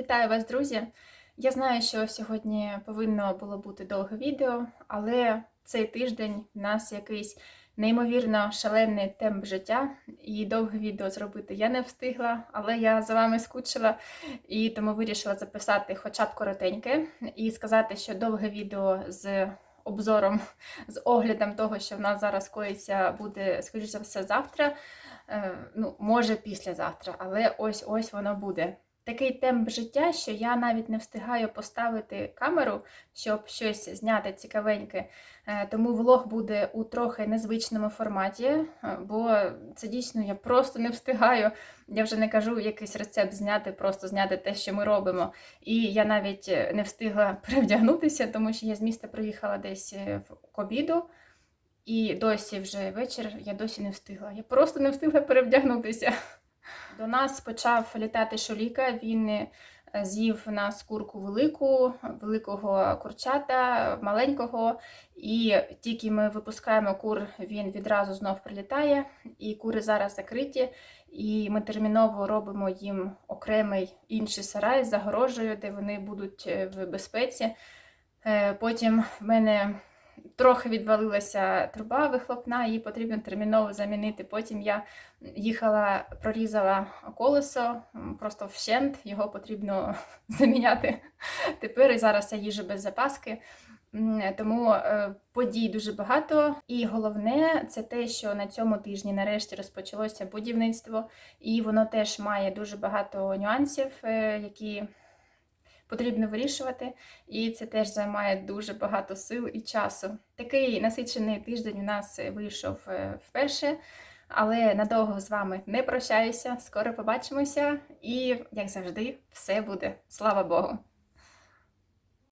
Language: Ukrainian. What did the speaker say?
Вітаю вас, друзі! Я знаю, що сьогодні повинно було бути довге відео, але цей тиждень в нас якийсь неймовірно шалений темп життя, і довге відео зробити я не встигла, але я за вами скучила і тому вирішила записати хоча б коротеньке і сказати, що довге відео з обзором, з оглядом того, що в нас зараз коїться, буде, скоріш за все, завтра. Е, Ну, може, післязавтра, але ось ось воно буде. Такий темп життя, що я навіть не встигаю поставити камеру, щоб щось зняти цікавеньке. Е, Тому влог буде у трохи незвичному форматі, е, бо це дійсно я просто не встигаю. Я вже не кажу якийсь рецепт зняти, просто зняти те, що ми робимо. І я навіть е, не встигла перевдягнутися, тому що я з міста приїхала десь в обіду. І досі вже вечір я досі не встигла. Я просто не встигла перевдягнутися. До нас почав літати шоліка. Він е, з'їв нас курку велику, великого курчата, маленького. І тільки ми випускаємо кур, він відразу знов прилітає. І кури зараз закриті. І ми терміново робимо їм окремий інший сарай з загорожею, де вони будуть е, в безпеці. Е, Потім в мене трохи відвалилася труба вихлопна, її потрібно терміново замінити. Потім я їхала, прорізала колесо, просто вщент, його потрібно заміняти тепер. І зараз я їжу без запаски. Тому е, подій дуже багато. І головне це те, що на цьому тижні нарешті розпочалося будівництво, і воно теж має дуже багато нюансів, е, які потрібно вирішувати, і це теж займає дуже багато сил і часу. Такий насичений тиждень у нас вийшов е, вперше, але надовго з вами не прощаюся. Скоро побачимося, і як завжди, все буде. Слава Богу!